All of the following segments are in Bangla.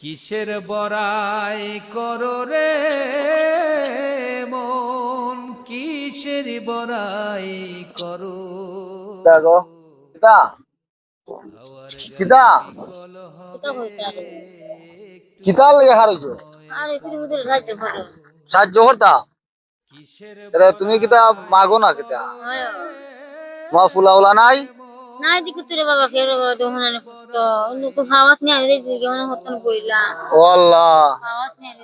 কিসের বড়াই করো রে মন? কিসের বড়াই করো? দেখো কিতা কিতা কিতার লেগে হারাইছো সাহায্য করতা। এরে তুমি কিতা মাগো না কিতা মা ফুলা নাই? নাই দিকে তোরে বাবা ফের দোহনানে কষ্ট লোক হাওয়াত নিয়ে আরে দিকে কেমন হতন কইলা। ও আল্লাহ। হাওয়াত নিয়ে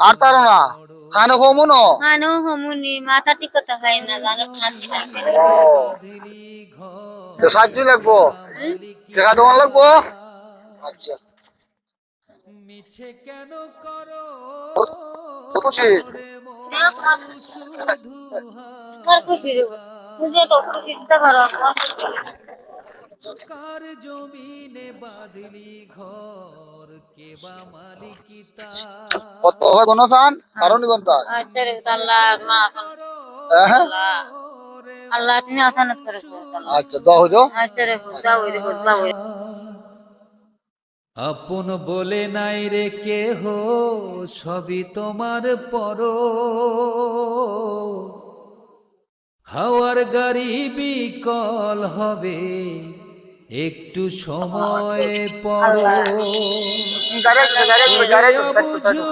আরে তার না? খানে কমু ন হানো হমুনি মাথা ঠিক কথা হয় না জানো তো সাহায্য লাগবো? টাকা তোমার লাগবো? আচ্ছা। মিছে কেন করো? কার জমিনে বাদলি ঘর কে বা মালিকিতা কত হয় কোন সান কারণ কোন আচ্ছা রে আল্লাহ হ্যাঁ আল্লাহ তুমি আসানত করে আচ্ছা দাও হইল আচ্ছা রে বুঝা হইরে বুঝা হইরে আপন বলে নাই রে কেহ সবই তোমার পর। হাওয়ার গাড়ি বিকল হবে একটু সময় পর গাড়ি গাড়ি গাড়ি বুঝু